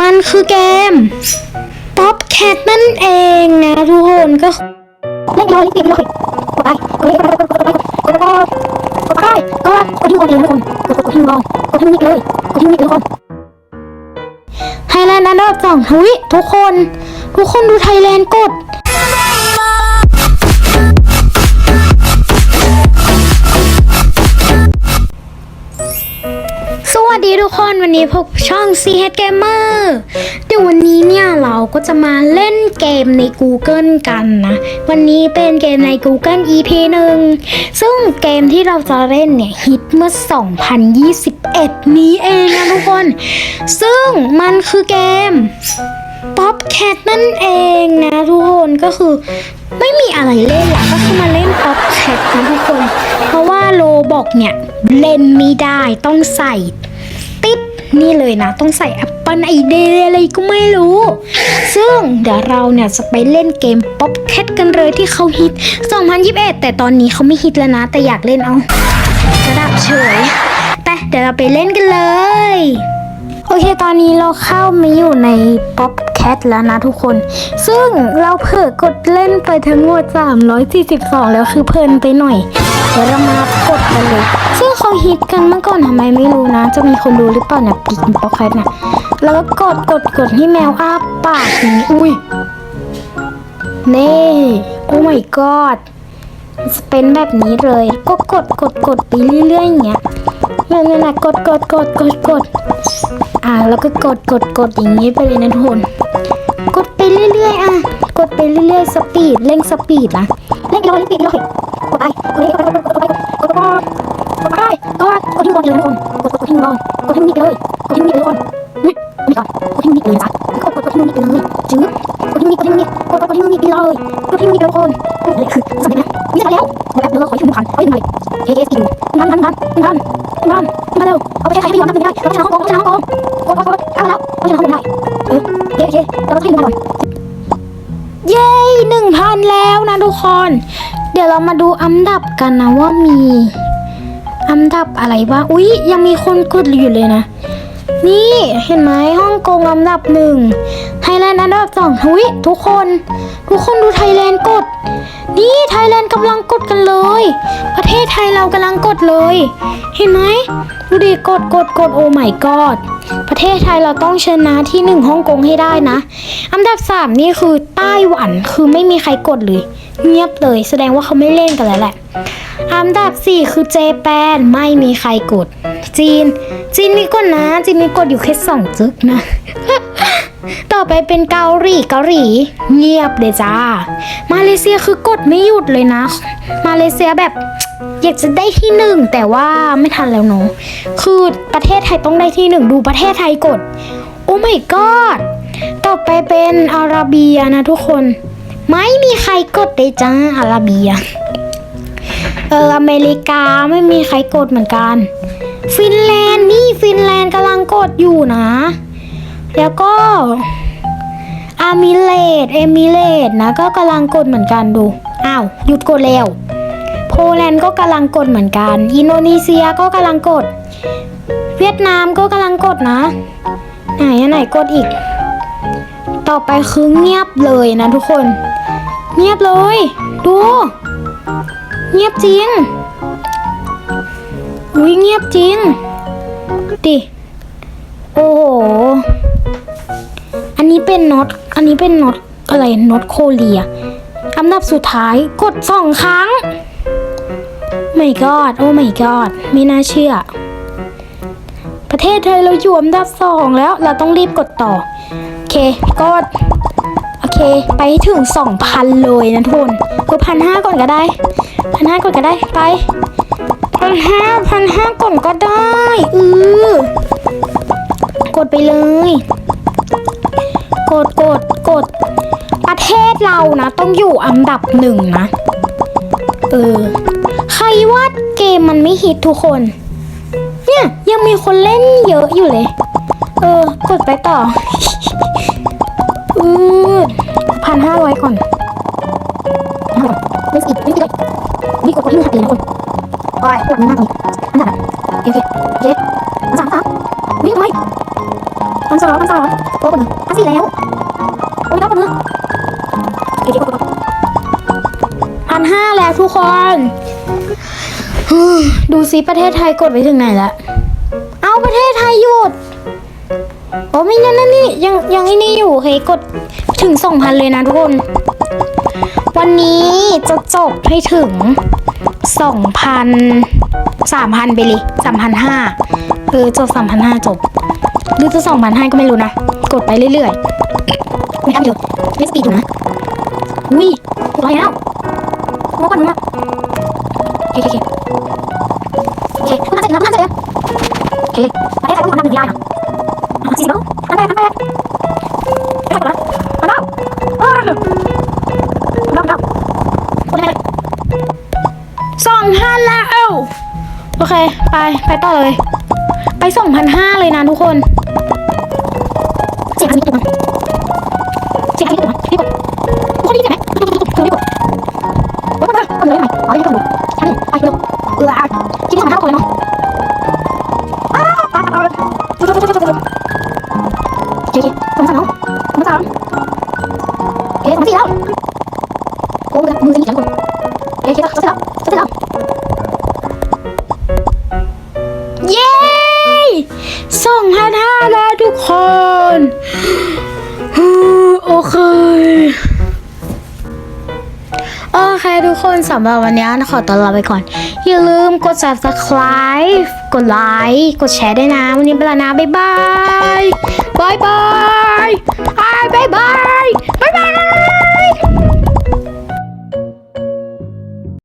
มันคือเกมป๊อปแคทนั่นเองนะทุกคนก็เล่นเลยเล่นเลยกดไปกดไปกดไปกดไปกดไปก็กดที่กดเลยทุกคนกดกดที่ลองกดที่นี่เลยกดที่นี่เลยทุกคนไทยแลนด์อันดับสองทวิทุกคน ทุกคนดูไทยแลนด์กด สวัสดีทุกคนวันนี้พบช่อง C H Gamer เดี๋ยววันนี้เนี่ยเราก็จะมาเล่นเกมใน Google กันนะ วันนี้เป็นเกมใน Google EP หนึ่งซึ่งเกมที่เราจะเล่นเนี่ยฮิตเมื่อ 2021 นี้เองนะทุกคน ซึ่งมันคือเกม Pop Cat นั่นเองนะทุกคนก็คือไม่มีอะไรเล่นหละก็คือมาเล่น Pop Cat นะทุกคน เพราะว่าโลบอกเนี่ยเล่นไม่ได้ต้องใส่ นี่เลยนะ ต้องใส่แอปเปิลไอะไรก็ไม่รู้ ซึ่งเดี๋ยวเราเนี่ยจะไปเล่นเกมป๊อปแคทกันเลยที่เขาฮิต 2021 แต่ตอนนี้เขาไม่ฮิตแล้วนะ แต่อยากเล่นเอากระดับเฉย แต่เดี๋ยวเราไปเล่นกันเลย โอเค ตอนนี้เราเข้ามาอยู่ในป๊อป แคทแล้วนะทุกคน ซึ่งเราเผลอกดเล่นไปทั้งหมด 342 แล้วคือเพลินไปหน่อย เดี๋ยวเรามากดกันเลย ซึ่งเขาฮิตกันเมื่อก่อนทำไมไม่รู้นะ จะมีคนดูหรือเปล่าเนี่ยปิด Pop Cat นะแล้วก็กดกดกดให้แมวอ้าปากนี้อุ้ยนี่โอ้ my god เป็นแบบนี้เลย ก็กดกดกดไปเรื่อยๆอย่างเงี้ย นั่นนั่นกดกดกดกดกดอ่าแล้วก็กดกดกดอย่างนี้ไปเลยนะทุกคนกดไปเรื่อยๆอะกดไปเรื่อยๆสปีดเร่งสปีดนะเล่นเลยเล่นเลยกดไปกดไปกดไปกดไปกดไปกดไปก็กดที่กดเลยทุกคนกดกดที่ลองกดที่นี่เลยกดที่นี่เลยทุกคนนี่นี่ก่อนกดที่นี่เลยจ้ะกดกดกดที่นี่เลยจื้อกดที่นี่กดที่นี่กดกดที่นี่เลยกดที่นี่ทุกคนนี่คือสำเร็จแล้วนี่สำเร็จแล้วแบบเดี๋ยวขอให้ถึงพันขอให้ถึงพันเอเอสอ ยู่พันพันพันพันพันมาเร็วเอาไปใช้ใครไม่ยอมทำไม่ได้เราชนะฮ่องกงเราชนะฮ่องกงกดกดกดเอาแล้วเราชนะฮ่องกงได้เออโอเคเราต้องให้ดูก่อนเย้หนึ่งพันแล้วนะทุกคน เดี๋ยวเรามาดูอันดับกันนะว่ามีอันดับอะไรบ้างอุ๊ย ยังมีคนกดอยู่เลยนะ นี่เห็นไหมฮ่องกงอันดับหนึ่งไทยแลนด์อันดับสองอุ๊ยทุกคน ทุกคนดูไทยแลนด์กด นี่ไทยแลนด์กำลังกดกันเลย ประเทศไทยเรากำลังกดเลย เห็นไหมดูดิกดกดกดโอ้ my god ประเทศไทยเราต้องชนะที่หนึ่งฮ่องกงให้ได้นะ อันดับสามนี่คือไต้หวันคือไม่มีใครกดเลย เงียบเลยแสดงว่าเขาไม่เล่นกันแล้วแหละ อันดับสี่คือเจแปนไม่มีใครกด จีน จีนมีกดนะ จีนมีกดอยู่แค่สองจึกนะ ต่อไปเป็นเกาหลีเกาหลี เงียบเลยจ้า มาเลเซียคือกดไม่หยุดเลยนะ มาเลเซียแบบ อยากจะได้ที่หนึ่งแต่ว่าไม่ทันแล้วเนาะคือประเทศไทยต้องได้ที่หนึ่งดูประเทศไทยกด โอ้ my god ต่อไปเป็นอาราเบียนะทุกคน ไม่มีใครกดเลยจ้าอาราเบีย เอออเมริกาไม่มีใครกดเหมือนกัน ฟินแลนด์นี่ฟินแลนด์กำลังกดอยู่นะ แล้วก็อามิเลตเอมิเลตนะก็กำลังกดเหมือนกันดูอ้าวหยุดกดแล้ว โปแลนด์ก็กำลังกดเหมือนกัน อินโดนีเซียก็กำลังกด เวียดนามก็กำลังกดนะ ไหนไหนกดอีก ต่อไปคือเงียบเลยนะทุกคน เงียบเลย ดู เงียบจริงอุ้ยเงียบจริง ดิ โอ้โห อันนี้เป็นน็อต อันนี้เป็นน็อตอะไรน็อตโคเรียอันดับสุดท้ายกดสองครั้ง ไม่กอดโอ้ไม่กอดไม่น่าเชื่อ ประเทศไทยเราอยู่อันดับสองแล้ว เราต้องรีบกดต่อ โอเคกดโอเค ไปให้ถึงสองพันเลยนะทุกคนเอพันห้าก่อนก็ได้พันห้าก่อนก็ได้ไปพันห้าพันห้าก่อนก็ได้อือกดไปเลย กดกดกดประเทศเรานะ ต้องอยู่อันดับหนึ่งนะ เออ ใครว่าเกมมันไม่ฮิตทุกคน เนี่ยยังมีคนเล่นเยอะอยู่เลย เออ กดไปต่อ อือพันห้าร้อยก่อนไม่สิไม่เลยนี่กดที่มือหักเลยนะคนโอ้ยปวดมากเลยอันดับโอเคโอเคโอเคสามสามวิ่งไปอันสององพันสองโอ้คนหนึ่งพันสี่แล้ว ดูซิประเทศไทยกดไปถึงไหนละเอาประเทศไทยหยุดโอ้ไม่นั่นนั่นนี่ยังยังไอ้นี่อยู่เฮ้ยกดถึงสองพันเลยนะทุกคน วันนี้จะจบให้ถึงสองพันสามพันไปเลยสามพันห้าเออจบสามพันห้าจบ หรือจะสองพันห้าก็ไม่รู้นะ กดไปเรื่อยๆไม่ทำอยู่ไม่สปีดอยู่นะอุ้ยกร้อยแล้วโอ้คนหนึ่งอะ เคโอเคโอเคคุณน่าจะน่าจะเลยโอเคประเทศไทยต้องทำหนึ่งยายนะสี่สิบแล้วอันแรกอันแรกอันแรกอันแรกอันแรกอันแรกคนแรกๆสองพันแล้วโอเค ไป ไปต่อเลย ไปสองพันห้าเลยนะทุกคนเสียงอันนี้ถูก คน โอเค โอเคทุกคนสำหรับวันนี้ขอตัวลาไปก่อน อย่าลืมกด subscribe กดไลค์กดแชร์ด้วยนะ วันนี้ไปแล้วนะ บ๊ายบาย บายบายบายบายบายบาย